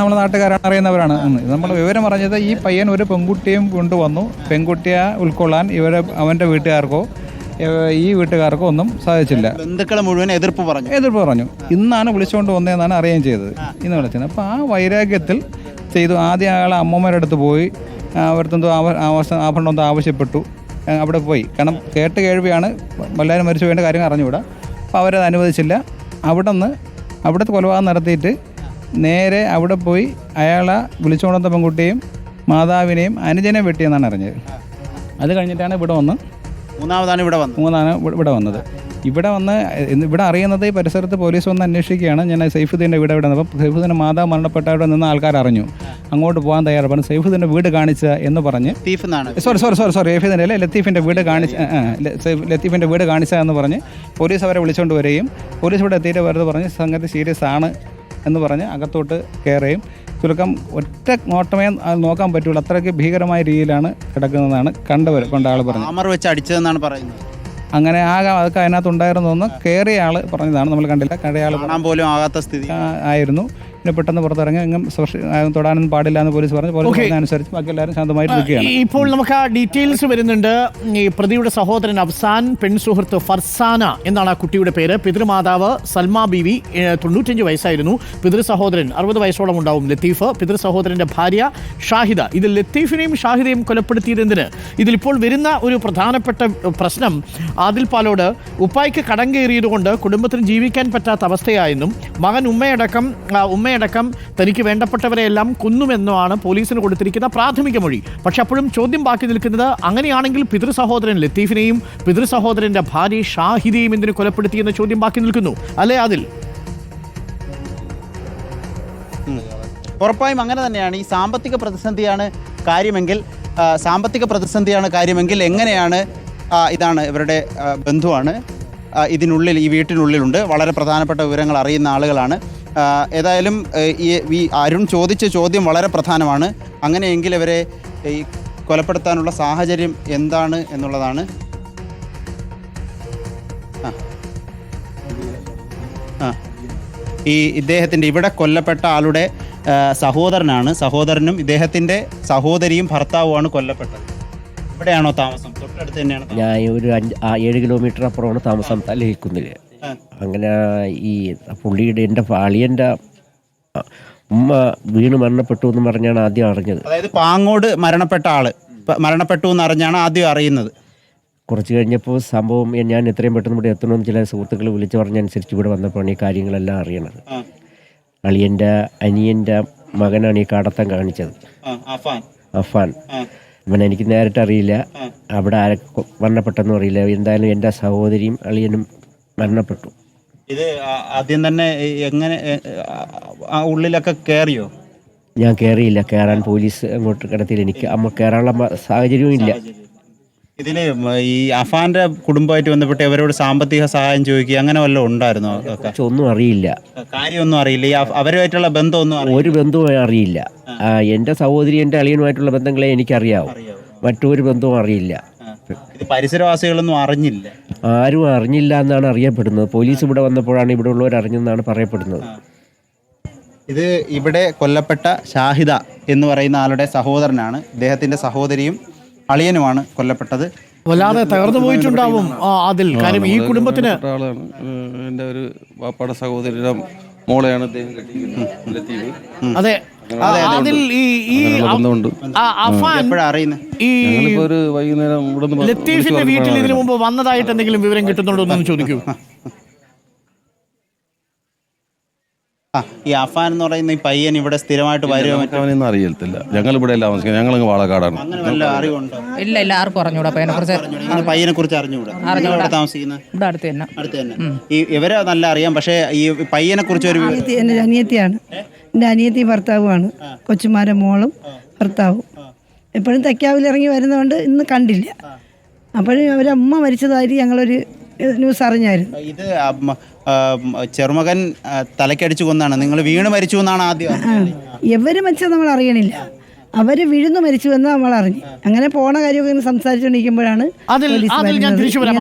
നമ്മളെ നാട്ടുകാരാണ് അറിയുന്നവരാണ് നമ്മൾ വിവരം പറഞ്ഞത് ഈ പയ്യൻ ഒരു പെൺകുട്ടിയും കൊണ്ടുവന്നു. പെൺകുട്ടിയെ ഉൾക്കൊള്ളാൻ ഇവരെ അവന്റെ വീട്ടുകാർക്കോ ഈ വീട്ടുകാർക്കോ ഒന്നും സാധിച്ചില്ല. ബന്ധുക്കളെ മുഴുവൻ എതിർപ്പ് പറഞ്ഞു. എതിർപ്പ് പറഞ്ഞു. ഇന്നാണ് വിളിച്ചുകൊണ്ട് വന്നതെന്നാണ് അറിയുകയും ചെയ്തത്. ഇന്ന് വിളിച്ചത് അപ്പോൾ ആ വൈരാഗ്യത്തിൽ ചെയ്തു. ആദ്യം അയാൾ അമ്മമാരുടെ അടുത്ത് പോയി. അവിടുത്തെ ആഭരണം എന്തോ ആവശ്യപ്പെട്ടു. അവിടെ പോയി. കാരണം കേട്ട് കേൾവിയാണ്. വല്ലാരും മരിച്ചു വേണ്ട കാര്യങ്ങൾ അറിഞ്ഞുകൂടാ. അപ്പോൾ അവരത് അനുവദിച്ചില്ല അവിടെ നിന്ന് അവിടുത്തെ കൊലപാതകം നടത്തിയിട്ട് നേരെ അവിടെ പോയി അയാളെ വിളിച്ചുകൊണ്ടുവന്ന പെൺകുട്ടിയും മാതാവിനെയും അനുജനെയും വെട്ടിയെന്നാണ് അറിഞ്ഞത്. അത് കഴിഞ്ഞിട്ടാണ് ഇവിടെ വന്ന് മൂന്നാമതാണ് ഇവിടെ വന്നത്. മൂന്നാണ് ഇവ- ഇവിടെ വന്നത്. ഇവിടെ വന്ന് ഇവിടെ അറിയുന്നത് ഈ പരിസരത്ത് പോലീസ് വന്ന് അന്വേഷിക്കുകയാണ്. ഞാൻ സൈഫുദ്ദീന്റെ വീട് ഇവിടെ അപ്പോൾ സൈഫുദ്ദീന്റെ മാതാവ് മരണപ്പെട്ട അവിടെ നിന്ന് ആൾക്കാർ അറിഞ്ഞു. അങ്ങോട്ട് പോകാൻ തയ്യാറാണ്. സൈഫുദ്ദീന്റെ വീട് കാണിച്ച എന്ന് പറഞ്ഞ് സോറി സോറി സോറി സോറി സൈഫുദ്ദീന്റെ അല്ലേ? ലത്തീഫിന്റെ വീട് കാണിച്ച ലത്തീഫിന്റെ വീട് കാണിച്ച എന്ന് പറഞ്ഞ് പോലീസ് അവരെ വിളിച്ചുകൊണ്ട് വരികയും പോലീസ് ഇവിടെ എത്തിയിട്ട് വരുന്നത് പറഞ്ഞ് സംഗതി സീരിയസ് ആണ് എന്ന് പറഞ്ഞ് അകത്തോട്ട് കയറുകയും ചുരുക്കം ഒറ്റ നോട്ടമേ നോക്കാൻ പറ്റുള്ളൂ. അത്രയ്ക്ക് ഭീകരമായ രീതിയിലാണ് കിടക്കുന്നതെന്നാണ് കണ്ടവർ കൊണ്ട ആൾ പറഞ്ഞു അമർ വെച്ച് അടിച്ചതെന്നാണ് പറയുന്നത്. അങ്ങനെ ആകാം അതൊക്കെ അതിനകത്ത് ഉണ്ടായിരുന്നൊന്ന് കയറിയ ആൾ പറഞ്ഞതാണ്. നമ്മൾ കണ്ടില്ല. കടയാൾ പോലും ആകാത്ത സ്ഥിതി. ആയിരുന്നു. പിന്നെ പെട്ടെന്ന് പുറത്തിറങ്ങി എങ്ങും തൊടാനൊന്നും പാടില്ല എന്ന് പോലീസ് പറഞ്ഞു. പോലീസ് പറഞ്ഞതനുസരിച്ച് ബാക്കി എല്ലാവരും ശാന്തമായിട്ട് നിൽക്കുകയാണ്. ഇപ്പോൾ നമുക്ക് ആ ഡീറ്റെയിൽസ് വരുന്നുണ്ട്. ഈ പ്രതിയുടെ സഹോദരൻ അഫ്സാൻ പെൺസുഹൃത്ത് ഫർസാന എന്നാണ് ആ കുട്ടിയുടെ പേര്. പിതൃമാതാവ് സൽമ ബീവി തൊണ്ണൂറ്റഞ്ച് വയസ്സായിരുന്നു. പിതൃ സഹോദരൻ അറുപത് വയസ്സോളം ഉണ്ടാവും ലത്തീഫ്. പിതൃ സഹോദരന്റെ ഭാര്യ ഷാഹിദ. ഇതിൽ ലത്തീഫിനെയും ഷാഹിദയും കൊലപ്പെടുത്തിയതെന്തിന് ഇതിലിപ്പോൾ വരുന്ന ഒരു പ്രധാനപ്പെട്ട പ്രശ്നം ആദിൽ പാലോട് ഉപ്പായ്ക്ക് കടം കയറിയതുകൊണ്ട് കുടുംബത്തിന് ജീവിക്കാൻ പറ്റാത്ത അവസ്ഥയായെന്നും മകൻ ഉമ്മയടക്കം ആ, ഉമ്മയടക്കം തനിക്ക് വേണ്ടപ്പെട്ടവരെയെല്ലാം കൊന്നുമെന്നുമാണ് പോലീസിന് കൊടുത്തിരിക്കുന്ന പ്രാഥമിക മൊഴി. പക്ഷെ അപ്പോഴും ചോദ്യം ബാക്കി നിൽക്കുന്നത് അങ്ങനെയാണെങ്കിൽ പിതൃ സഹോദരൻ ലത്തീഫിനെയും പിതൃ സഹോദരന്റെ ഭാര്യ ഷാഹിദയെയും ഇതിനെ കൊലപ്പെടുത്തിയെന്ന ചോദ്യം ബാക്കി നിൽക്കുന്നു. അല്ലേ അതിൽ ഉറപ്പായും അങ്ങനെ തന്നെയാണ്. ഈ സാമ്പത്തിക പ്രതിസന്ധിയാണ് കാര്യമെങ്കിൽ സാമ്പത്തിക പ്രതിസന്ധിയാണ് കാര്യമെങ്കിൽ എങ്ങനെയാണ് ഇതാണ് ഇവരുടെ ബന്ധുവാണ്. ഇതിനുള്ളിൽ ഈ വീട്ടിനുള്ളിലുണ്ട്. വളരെ പ്രധാനപ്പെട്ട വിവരങ്ങൾ അറിയുന്ന ആളുകളാണ്. ഏതായാലും ഈ അരുൺ ചോദിച്ച ചോദ്യം വളരെ പ്രധാനമാണ്. അങ്ങനെയെങ്കിൽ ഇവരെ ഈ കൊലപ്പെടുത്താനുള്ള സാഹചര്യം എന്താണ് എന്നുള്ളതാണ്. ഈ ഇദ്ദേഹത്തിന്റെ ഇവിടെ കൊല്ലപ്പെട്ട ആളുടെ സഹോദരനാണ്. സഹോദരനും ഇദ്ദേഹത്തിന്റെ സഹോദരിയും ഭർത്താവുമാണ് കൊല്ലപ്പെട്ടത്. ഇവിടെയാണോ താമസം? തൊട്ടടുത്ത് തന്നെയാണ് ഞാൻ ഒരു അഞ്ച് ഏഴ് കിലോമീറ്റർ അപ്പുറമാണ് താമസം തലേക്കുന്നില്ല. അങ്ങനെ ഈ പുള്ളിയുടെ എന്റെ അളിയന്റെ ഉമ്മ വീണ് മരണപ്പെട്ടു എന്ന് പറഞ്ഞാണ് ആദ്യം അറിഞ്ഞത്. അതായത് പാങ്ങോട് മരണപ്പെട്ട ആൾ. മരണപ്പെട്ടു എന്ന് അറിഞ്ഞാണ് ആദ്യം അറിയുന്നത്. കുറച്ച് കഴിഞ്ഞപ്പോൾ സംഭവം ഞാൻ എത്രയും പെട്ടെന്ന് ഇവിടെ എത്തണമെന്ന് ചില സുഹൃത്തുക്കൾ വിളിച്ചു പറഞ്ഞനുസരിച്ച് ഇവിടെ വന്നപ്പോഴാണ് ഈ കാര്യങ്ങളെല്ലാം അറിയണത്. അളിയന്റെ അനിയന്റെ മകനാണ് ഈ കാടത്തം കാണിച്ചത്. അഫാൻ. ഇവനെ എനിക്ക് നേരിട്ട് അറിയില്ല. അവിടെ ആരൊക്കെ മരണപ്പെട്ടെന്നും അറിയില്ല. എന്തായാലും എന്റെ സഹോദരിയും അളിയനും മരണപ്പെട്ടു. ഇത് ആദ്യം തന്നെ എങ്ങനെ ഉള്ളിലൊക്കെ കയറിയോ ഞാൻ കയറിയില്ല കയറാൻ പോലീസ് അങ്ങോട്ട് കിടത്തിയില്ല. എനിക്ക് അമ്മ കയറാനുള്ള സാഹചര്യവും ഇല്ല. ഇതിന് ഈ അഫാന്റെ കുടുംബമായിട്ട് ബന്ധപ്പെട്ട് അവരോട് സാമ്പത്തിക സഹായം ചോദിക്കുക അങ്ങനെ വല്ലതും ഉണ്ടായിരുന്നോ? ഒന്നും അറിയില്ല. കാര്യമൊന്നും അറിയില്ല. ഈ അവരുമായിട്ടുള്ള ബന്ധമൊന്നും ഒരു ബന്ധവും അറിയില്ല. എന്റെ എന്റെ സഹോദരി എന്റെ അളിയനുമായിട്ടുള്ള ബന്ധങ്ങളെ എനിക്കറിയാവൂ. മറ്റൊരു ബന്ധവും അറിയില്ല. പരിസരവാസികളൊന്നും അറിഞ്ഞില്ല. ആരും അറിഞ്ഞില്ല എന്നാണ് അറിയപ്പെടുന്നത്. പോലീസ് ഇവിടെ വന്നപ്പോഴാണ് ഇവിടെ ഉള്ളവർ അറിഞ്ഞെന്നാണ് പറയപ്പെടുന്നത്. ഇത് ഇവിടെ കൊല്ലപ്പെട്ട ഷാഹിദ എന്ന് പറയുന്ന ആളുടെ സഹോദരനാണ്. ഇദ്ദേഹത്തിന്റെ സഹോദരിയും അളിയനുമാണ് കൊല്ലപ്പെട്ടത്. വല്ലാതെ തകർന്നു പോയിട്ടുണ്ടാവും. ആ, അതിൽ. കാര്യം ഈ കുടുംബത്തിന് എന്റെ ആളാണ്. ഏഹ് എന്റെ ഒരു വാപ്പാടെ സഹോദരിയുടെ മോളെയാണ് അദ്ദേഹം കെട്ടിയിരിക്കുന്നത് ലത്തീഫ് അതെ അതിൽ ഈ അഫാൻ വൈകുന്നേരം ലത്തീഫിന്റെ വീട്ടിൽ ഇതിനു മുമ്പ് വന്നതായിട്ട് എന്തെങ്കിലും വിവരം കിട്ടുന്നുണ്ടോ എന്ന് ചോദിക്കൂ ആ ഈ അഫാൻ എന്ന് പറയുന്ന ഈ പയ്യൻ ഇവിടെ സ്ഥിരമായിട്ട് വരുമോ അവനൊന്നും അറിയത്തില്ല. ഞങ്ങൾ ഇവിടെ താമസിക്കുന്നത് ഞങ്ങൾ വാളക്കാടാണ്. അങ്ങനെ വല്ല അറിവുണ്ടോ? ഇല്ല ഇല്ല ആർക്കും അറിഞ്ഞൂടാ പയ്യനെ കുറിച്ച് ഈ പയ്യനെ കുറിച്ച് അറിഞ്ഞുകൂടാ. നിങ്ങൾ ഇവിടെ താമസിക്കുന്നത്? ഇവിടെ അടുത്ത് തന്നെ. അടുത്ത് തന്നെ. ഈ ഇവരെ നല്ല അറിയാം. പക്ഷേ ഈ പയ്യനെ കുറിച്ച് ഒരു അനിയത്തി എന്റെ അനിയത്തിയാണ്. എന്റെ അനിയത്തി ഭർത്താവുമാണ്. കൊച്ചുമാരെ മോളും ഭർത്താവും. എപ്പോഴും തെക്കാവിൽ ഇറങ്ങി വരുന്നതുകൊണ്ട് ഇന്ന് കണ്ടില്ല. അപ്പോഴും അവരമ്മ മരിച്ചതായിട്ട് ഞങ്ങളൊരു ന്യൂസ് അറിഞ്ഞായിരുന്നു ഇത് ചെറുമകൻ തലക്കടിച്ചു കൊന്നാണ് നിങ്ങൾ വീണ് മരിച്ചു എന്നാണ് ആദ്യം. എവര് മരിച്ചത് നമ്മൾ അറിയണില്ല അവർ വിഴുന്നു മരിച്ചു എന്ന് നമ്മൾ അറിഞ്ഞു അങ്ങനെ പോണ കാര്യമൊക്കെ സംസാരിച്ചുകൊണ്ടിരിക്കുമ്പോഴാണ് അതിൽ അതിൽ ഞാൻ വരുന്നത്. തിരിച്ചു വരാം